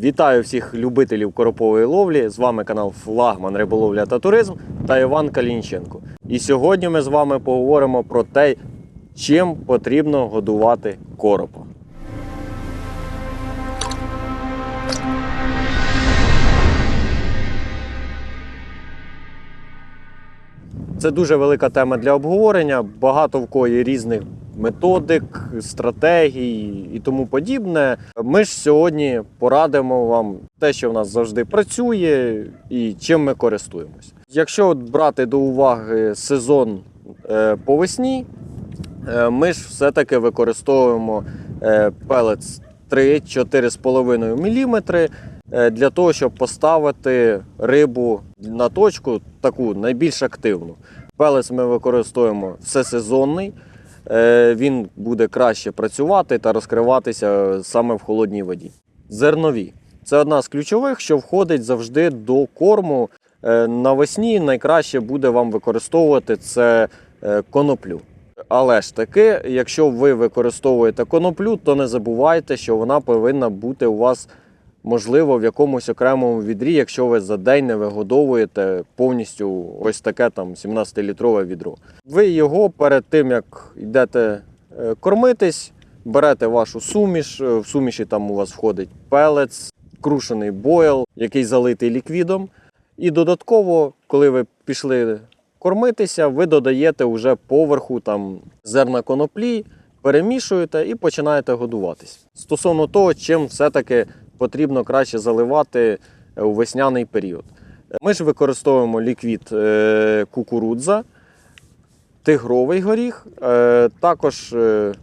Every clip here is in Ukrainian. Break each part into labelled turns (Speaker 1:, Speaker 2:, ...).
Speaker 1: Вітаю всіх любителів коропової ловлі. З вами канал Флагман Риболовля та Туризм та Іван Калінченко. І сьогодні ми з вами поговоримо про те, чим потрібно годувати коропа. Це дуже велика тема для обговорення. Багато в є різних методик, стратегій і тому подібне. Ми ж сьогодні порадимо вам те, що в нас завжди працює, і чим ми користуємось. Якщо брати до уваги сезон е, по весні, е, ми ж все-таки використовуємо е, пелець 3-4,5 мм для того, щоб поставити рибу на точку таку найбільш активну. Пелець ми використовуємо всесезонний. Е, Він буде краще працювати та розкриватися саме в холодній воді. Зернові це одна з ключових, що входить завжди до корму. Е, Навесні найкраще буде вам використовувати це е, коноплю. Але ж таки, якщо ви використовуєте коноплю, то не забувайте, що вона повинна бути у вас можливо в якомусь окремому відрі, якщо ви за день не вигодовуєте повністю ось таке там 17-літрове відро. Ви його перед тим як йдете е, кормитись, берете вашу суміш. е, В суміші там у вас входить пелець, крушений бойл, який залитий ліквідом. І додатково, коли ви пішли кормитися, ви додаєте вже поверху там зерна коноплі, перемішуєте і починаєте годуватись. Стосовно того, чим все-таки потрібно краще заливати е, у весняний період. Ми ж використовуємо ліквід е, кукурудза, тигровий горіх, е, також в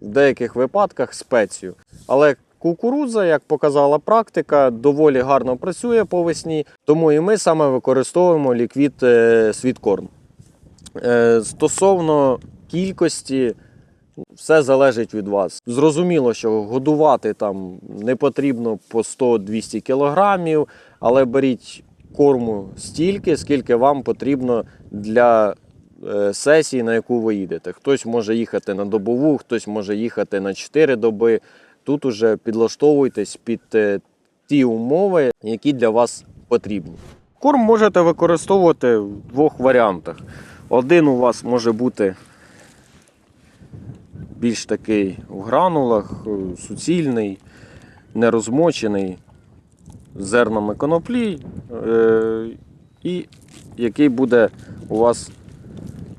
Speaker 1: деяких випадках спецію. Але кукурудза, як показала практика, доволі гарно працює по весні, тому і ми саме використовуємо ліквід світкорм. Стосовно кількості, все залежить від вас. Зрозуміло, що годувати там не потрібно по 100-200 кілограмів, але беріть корму стільки, скільки вам потрібно для е, сесії, на яку ви їдете. Хтось може їхати на добову, хтось може їхати на 4 доби. Тут уже підлаштовуйтесь під е, ті умови, які для вас потрібні. Корм можете використовувати в двох варіантах. Один у вас може бути більш такий в гранулах, е, суцільний, нерозмочений, з зернами коноплі, е, і який буде у вас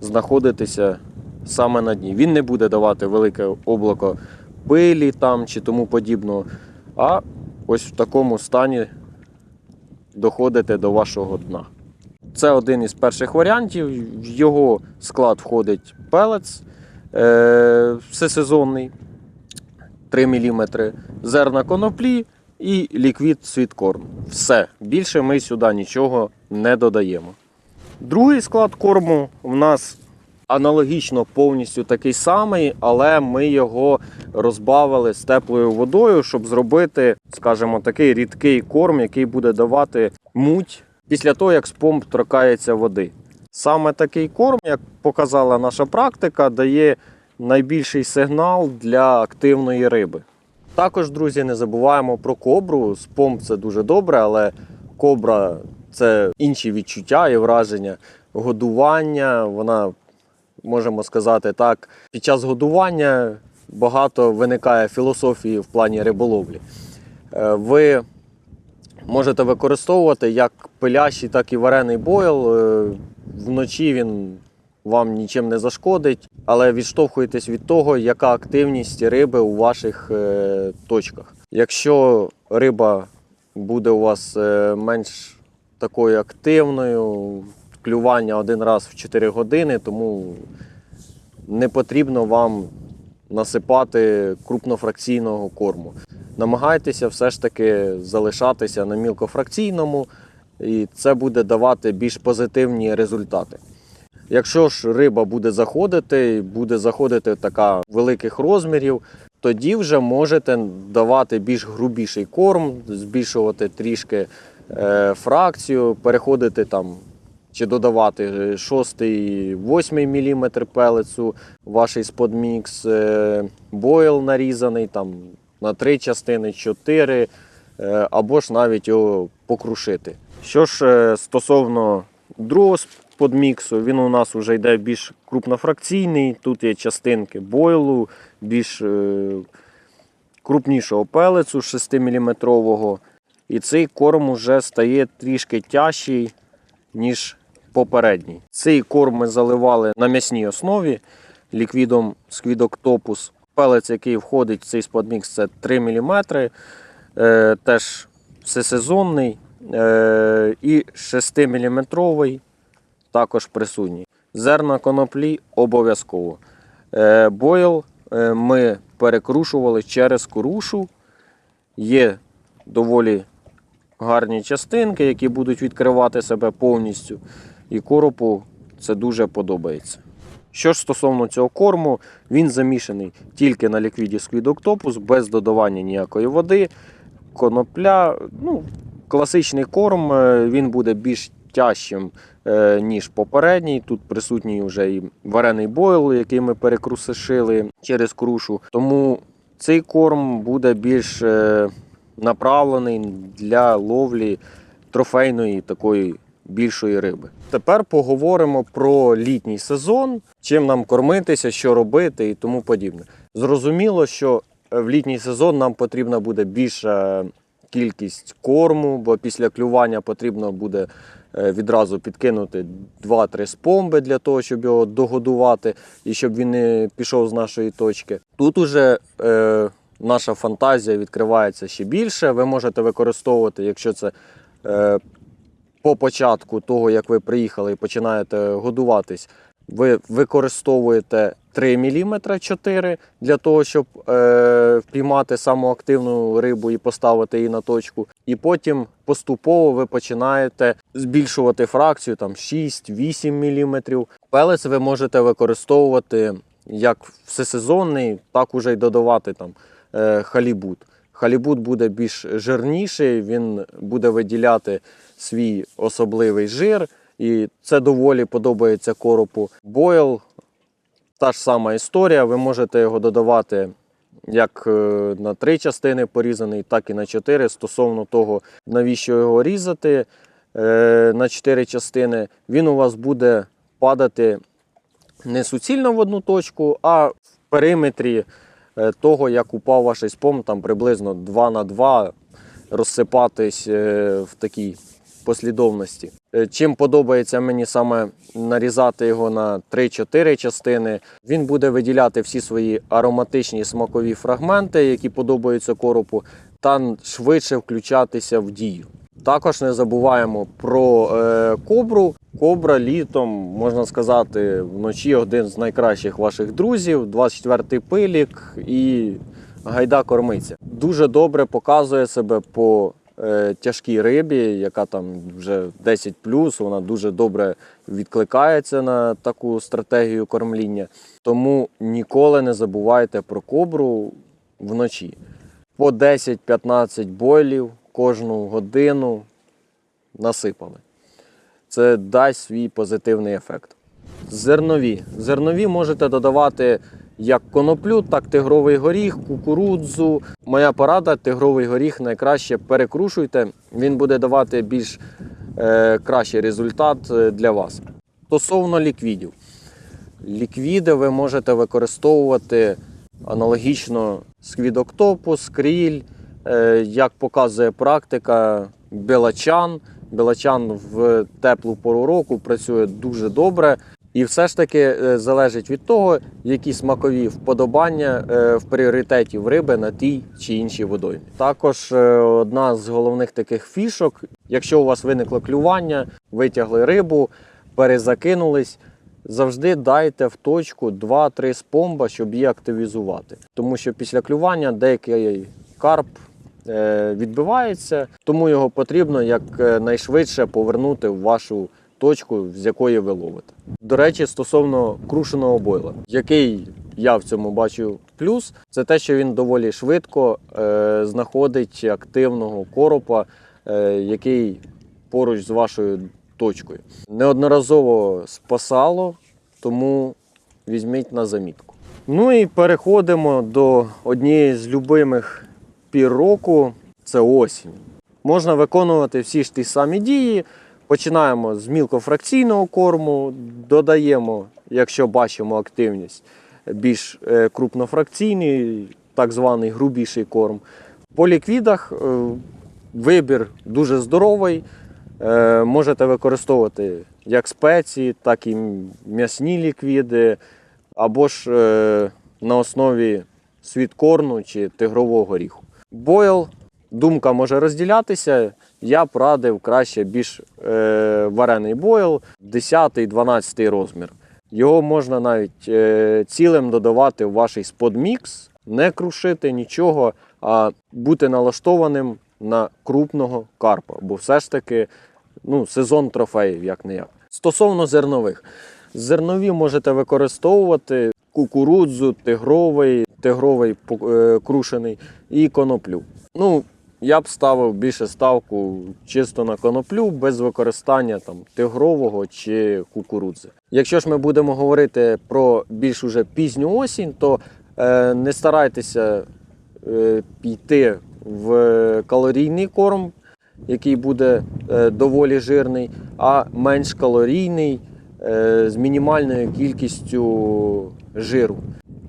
Speaker 1: знаходитися саме на дні. Він не буде давати велике облако пилі там чи тому подібного, а ось в такому стані доходите до вашого дна. Це один із перших варіантів. В його склад входить пелець всесезонний 3 мм, зерна коноплі і ліквід світкорм. Все. Більше ми сюди нічого не додаємо. Другий склад корму в нас аналогічно повністю такий самий, але ми його розбавили з теплою водою, щоб зробити, скажімо, такий рідкий корм, який буде давати муть після того, як з помп торкається води. Саме такий корм, як показала наша практика, дає найбільший сигнал для активної риби. Також, друзі, не забуваємо про кобру. З помп це дуже добре, але кобра це інші відчуття і враження годування. Вона, можемо сказати так, під час годування багато виникає філософії в плані риболовлі. Е, Ви можете використовувати як пилящий, так і варений бойл. Вночі він вам нічим не зашкодить, але відштовхуєтесь від того, яка активність риби у ваших е, точках. Якщо риба буде у вас е, менш такою активною, клювання один раз в 4 години, тому не потрібно вам насипати крупнофракційного корму. Намагайтеся все ж таки залишатися на мілкофракційному, і це буде давати більш позитивні результати. Якщо ж риба буде заходити, буде заходити така великих розмірів, тоді вже можете давати більш грубіший корм, збільшувати трішки е, фракцію, переходити там чи додавати 6-8 мм пелецу, ваш сподмікс, е, бойл нарізаний там на три частини, чотири. е, або ж навіть його покрушити. Що ж е, стосовно другого подміксу, він у нас вже йде більш крупнофракційний. Тут є частинки бойлу, більш е, крупнішого пелецу 6-мм. І цей корм вже стає трішки тяжчий, ніж попередній. Цей корм ми заливали на м'ясній основі ліквідом Squid Пелець, який входить в цей сподмікс, це 3 мм. Е, теж всесезонний і 6-мм також присутній. Зерна коноплі обов'язково. Е, бойл е, ми перекрушували через корушу. Є доволі гарні частинки, які будуть відкривати себе повністю. І коропу це дуже подобається. Що ж стосовно цього корму, він замішаний тільки на ліквіді Squid Octopus, без додавання ніякої води. Конопля, ну, класичний корм, е, він буде більш тяжчим, е, ніж попередній. Тут присутній вже і варений бойл, який ми перекрусишили через крушу. Тому цей корм буде більш е, направлений для ловлі трофейної такої більшої риби. Тепер поговоримо про літній сезон, чим нам кормитися, що робити і тому подібне. Зрозуміло, що в літній сезон нам потрібна буде більша кількість корму, бо після клювання потрібно буде е, відразу підкинути 2-3 спомби для того, щоб його догодувати і щоб він не пішов з нашої точки. Тут уже е, наша фантазія відкривається ще більше. Ви можете використовувати, якщо це е, по початку того, як ви приїхали і починаєте годуватись, ви використовуєте 3 мм 4 для того, щоб е, впіймати саму активну рибу і поставити її на точку. І потім поступово ви починаєте збільшувати фракцію там 6-8 мм. Пелець ви можете використовувати як всесезонний, так уже й додавати там е, халібут. Халібут буде більш жирніший, він буде виділяти свій особливий жир, і це доволі подобається коропу. Бойл та ж сама історія. Ви можете його додавати як е, на три частини порізаний, так і на чотири. Стосовно того, навіщо його різати е, на чотири частини, він у вас буде падати не суцільно в одну точку, а в периметрі е, того, як упав ваш спом, там приблизно 2 на 2 розсипатись в такій послідовності. Е, Чим подобається мені саме нарізати його на 3-4 частини, він буде виділяти всі свої ароматичні смакові фрагменти, які подобаються коропу, та швидше включатися в дію. Також не забуваємо про е, кобру. Кобра літом, можна сказати, вночі один з найкращих ваших друзів, 24-й пилік і гайда кормиця. Дуже добре показує себе по тяжкій рибі, яка там вже 10 вона дуже добре відкликається на таку стратегію кормління. Тому ніколи не забувайте про кобру вночі. По 10-15 бойлів кожну годину насипали. Це дасть свій позитивний ефект. Зернові. Зернові можете додавати як коноплю, так тигровий горіх, кукурудзу. Моя порада тигровий горіх найкраще перекрушуйте. Він буде давати більш е, кращий результат е, для вас. Стосовно ліквідів. Ліквіди ви можете використовувати аналогічно сквідоктопус, кріль, е, як показує практика, белачан. Белачан в теплу пору року працює дуже добре. І все ж таки е, залежить від того, які смакові вподобання е, в пріоритеті в риби на тій чи іншій водоймі. Також е, одна з головних таких фішок, якщо у вас виникло клювання, витягли рибу, перезакинулись. Завжди дайте в точку 2-3 спомба, щоб її активізувати. Тому що після клювання деякий карп відбивається, тому його потрібно якнайшвидше повернути в вашу точку, з якої ви ловите. До речі, стосовно крушеного бойла, який я в цьому бачу плюс, це те, що він доволі швидко е, знаходить активного коропа, е, який поруч з вашою точкою. Неодноразово спасало, тому візьміть на замітку. Ну і переходимо до однієї з любимих пір року. це осінь. Можна виконувати всі ж ті самі дії. Починаємо з мілкофракційного корму, додаємо, якщо бачимо активність, більш е, крупнофракційний, так званий грубіший корм. По ліквідах е, вибір дуже здоровий. Е, Можете використовувати як спеції, так і м'ясні ліквіди, або ж на основі світкорну чи тигрового горіху. Бойл, думка може розділятися. Я б радив краще більш е, варений бойл, 10-12 розмір. Його можна навіть е, цілим додавати в ваш сподмікс, не крушити нічого, а бути налаштованим на крупного карпа, бо все ж таки ну, сезон трофеїв, як не як. Стосовно зернових, зернові можете використовувати кукурудзу, тигровий, тигровий е, крушений і коноплю. Ну, я б ставив більше ставку чисто на коноплю без використання там тигрового чи кукурудзи. Якщо ж ми будемо говорити про більш уже пізню осінь, то е, не старайтеся е, піти в калорійний корм, який буде е, доволі жирний, а менш калорійний е, з мінімальною кількістю жиру.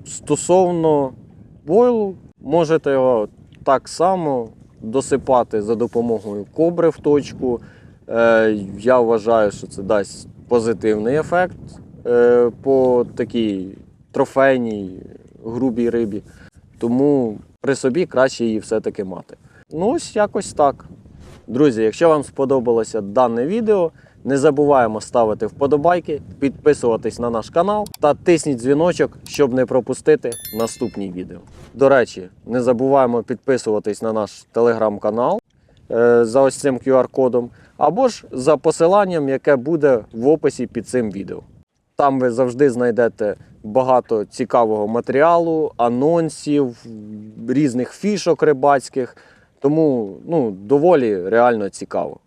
Speaker 1: Стосовно бойлу, можете його так само досипати за допомогою кобри в точку. Е, Я вважаю, що це дасть позитивний ефект е, по такій трофейній грубій рибі. Тому при собі краще її все-таки мати. Ну, ось якось так. Друзі, якщо вам сподобалося дане відео, не забуваємо ставити вподобайки, підписуватись на наш канал та тисніть дзвіночок, щоб не пропустити наступні відео. До речі, не забуваємо підписуватись на наш телеграм-канал е, за ось цим QR-кодом, або ж за посиланням, яке буде в описі під цим відео. Там ви завжди знайдете багато цікавого матеріалу, анонсів, різних фішок рибацьких. Тому ну, доволі реально цікаво.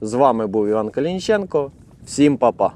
Speaker 1: З вами був Іван Калінченко. Всім па-па!